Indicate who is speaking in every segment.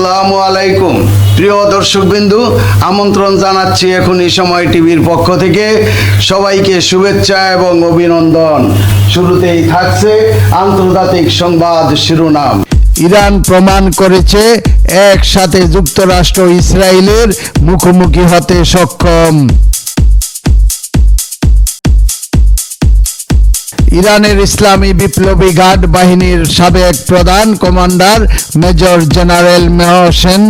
Speaker 1: আসসালামু আলাইকুম। প্রিয় দর্শকবিন্দু, আমন্ত্রণ জানাচ্ছি এখন এই সময় টিভির পক্ষ থেকে। সবাইকে শুভেচ্ছা এবং অভিনন্দন। শুরুতেই থাকছে আন্তর্জাতিক সংবাদ শিরোনাম। ইরান প্রমাণ করেছে একসাথে যুক্তরাষ্ট্র ইসরায়েলের মুখোমুখি হতে সক্ষম। ইরানের ইসলামী বিপ্লবী গার্ড বাহিনীর সাবেক প্রধান commander major general Mohsen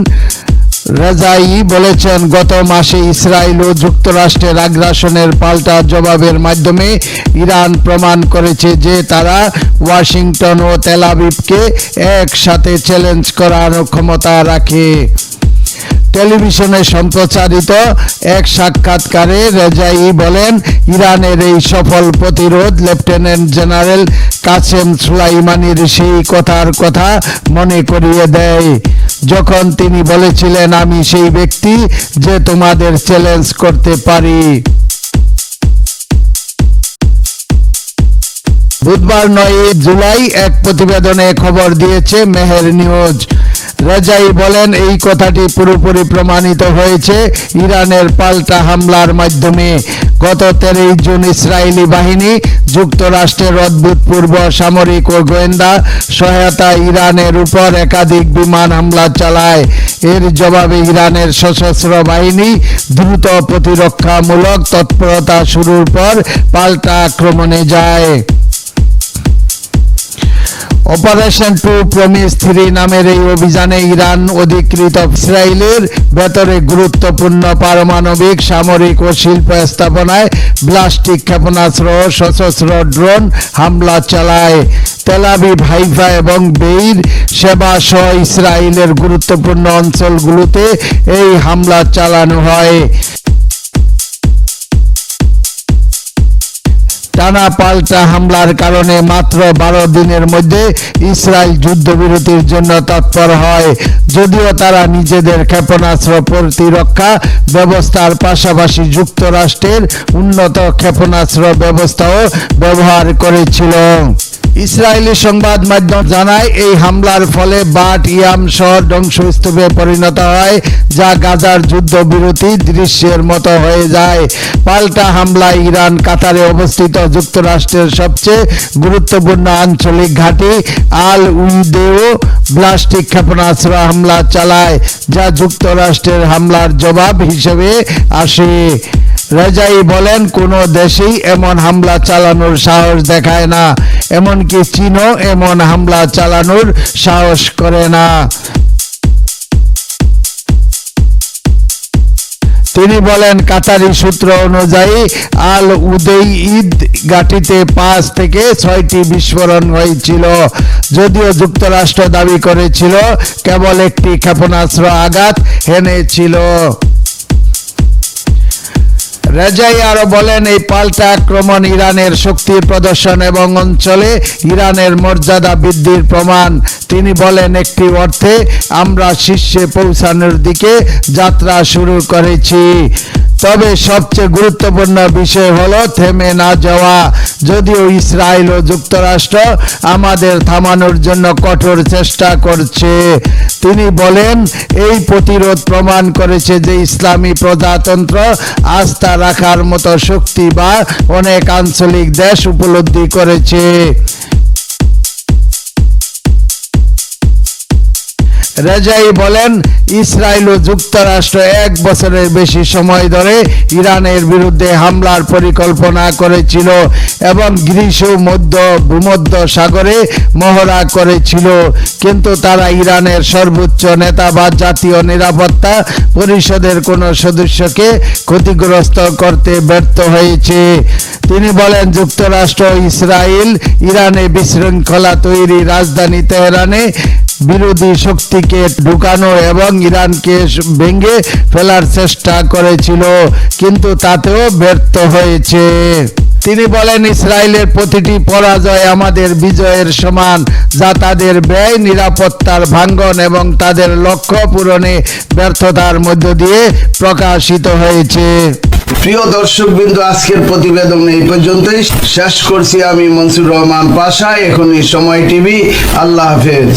Speaker 1: Rezaei বলেছেন, গত মাসে ইসরায়েল ও যুক্তরাষ্ট্রের আগ্রাসনের পাল্টা জবাবের মাধ্যমে ইরান প্রমাণ করেছে যে তারা ওয়াশিংটন ও তেলাবিবকে একসাথে চ্যালেঞ্জ করার ক্ষমতা রাখে। টেলিভিশনে সম্প্রচারিত এক সাক্ষাৎকারে রেজাই বলেন, ইরানের এই সফল প্রতিরোধ লেফটেন্যান্ট জেনারেল কাসেম সুলাইমানির সেই কথার কথা মনে করিয়ে দেয়। যখন তিনি বলেছিলেন, আমি সেই ব্যক্তি যে তোমাদের চ্যালেঞ্জ করতে পারি। বুধবার নয় জুলাই এক প্রতিবেদনে খবর দিয়েছে মেহের নিউজ। রেজাই বলেন, এই কথাটি পুরোপুরি প্রমাণিত হয়েছে। ইরানের পাল্টা হামলার মাধ্যমে গত তেরোই জুন ইসরায়েলি বাহিনী, যুক্তরাষ্ট্রের অভূতপূর্ব সামরিক ও গোয়েন্দা সহায়তা ইরানের উপর একাধিক বিমান হামলা চালায়। এর জবাবে ইরানের সশস্ত্র বাহিনী দ্রুত প্রতিরক্ষামূলক তৎপরতা শুরুর পর পাল্টা আক্রমণে যায়। অপারেশন টু প্রমিস থ্রি নামের এই অভিযানে ইরান অধিকৃত ইসরায়েলের ভেতরে গুরুত্বপূর্ণ পারমাণবিক, সামরিক ও শিল্প স্থাপনায় ব্লাস্টিক ক্ষেপণাস্ত্র, সশস্ত্র ড্রোন হামলা চালায়। তেলাবি ভাইফা এবং বেইর সেবা সহ ইসরায়েলের গুরুত্বপূর্ণ অঞ্চলগুলোতে এই হামলা চালানো হয়। টানা পাল্টা হামলার কারণে মাত্র বারো দিনের মধ্যে ইসরায়েল যুদ্ধবিরতির জন্য তৎপর হয়। যদিও তারা নিজেদের ক্ষেপণাস্ত্র প্রতিরক্ষা ব্যবস্থার পাশাপাশি যুক্তরাষ্ট্রের উন্নত ক্ষেপণাস্ত্র ব্যবস্থাও ব্যবহার করেছিল। ইসরায়েলি সংবাদ মাধ্যম জানায়, এই হামলার ফলে বাট ইয়াম শহর ধ্বংসস্তূপে পরিণত হয়, যা গাজার যুদ্ধবিরতি দৃশ্যের মতো হয়ে যায়। পাল্টা হামলায় ইরান, কাতারে অবস্থিত যুক্তরাষ্ট্রের সবচেয়ে গুরুত্বপূর্ণ আঞ্চলিক ঘাঁটি আল উইদেও ব্লাস্টিক ক্ষেপণাস্ত্র হামলা চালায়, যা যুক্তরাষ্ট্রের হামলার জবাব হিসেবে আসে। রেজাই বলেন, কোনো দেশেই এমন হামলা চালানোর সাহস দেখায় না। এমনকি চীনও এমন হামলা চালানোর সাহস করে না। তিনি বলেন, কাতারি সূত্র অনুযায়ী আল উদয় ঈদ ঘাটিতে পাঁচ থেকে ছয়টি বিস্ফোরণ হয়েছিল। যদিও যুক্তরাষ্ট্র দাবি করেছিল, কেবল একটি ক্ষেপণাস্ত্র আঘাত হেনেছিল। রেজাই আরও বলেন, এই পাল্টা আক্রমণ ইরানের শক্তির প্রদর্শন এবং অঞ্চলে ইরানের মর্যাদা বৃদ্ধির প্রমাণ। তিনি বলেন, একটি অর্থে আমরা শীর্ষে পৌঁছানোর দিকে যাত্রা শুরু করেছি। তবে সবচেয়ে গুরুত্বপূর্ণ বিষয় হলো থেমে না যাওয়া। যদিও ইসরায়েল ও যুক্তরাষ্ট্র আমাদের থামানোর জন্য কঠোর চেষ্টা করছে। তিনি বলেন, এই প্রতিরোধ প্রমাণ করেছে যে ইসলামী প্রজাতন্ত্র আস্থা রাখার মতো শক্তি বা অনেক আঞ্চলিক দেশ উপলব্ধি করেছে। রেজাই বলেন, ইসরায়েল ও যুক্তরাষ্ট্র এক বছরের বেশি সময় ধরে ইরানের বিরুদ্ধে হামলার পরিকল্পনা করেছিল এবং গ্রীষ্ম, মধ্য, ভূমধ্য সাগরে মহড়া করেছিল। কিন্তু তারা ইরানের সর্বোচ্চ নেতা বা জাতীয় নিরাপত্তা পরিষদের কোনো সদস্যকে ক্ষতিগ্রস্ত করতে ব্যর্থ হয়েছে। তিনি বলেন, যুক্তরাষ্ট্র, ইসরায়েল, ইরানে বিশৃঙ্খলা তৈরি রাজধানী তেহরানে বিরোধী শক্তিকে ঢুকানো এবং ইরানকে ভেঙে ফেলার চেষ্টা করেছিল, কিন্তু তাতেও ব্যর্থ হয়েছে। তিনি বলেন, ইসরায়েলের প্রতিটি পরাজয় আমাদের বিজয়ের সমান, যা তাদের ব্যয়, নিরাপত্তার ভাঙ্গন এবং তাদের লক্ষ্য পূরণে ব্যর্থতার মধ্য দিয়ে প্রকাশিত হয়েছে। প্রিয় দর্শক বিন্দু আজকের প্রতিবেদন এই পর্যন্তই। শেষ করছি আমি মনসুর রহমান পাশা। এখনই সময় টিভি। আল্লাহ হাফেজ।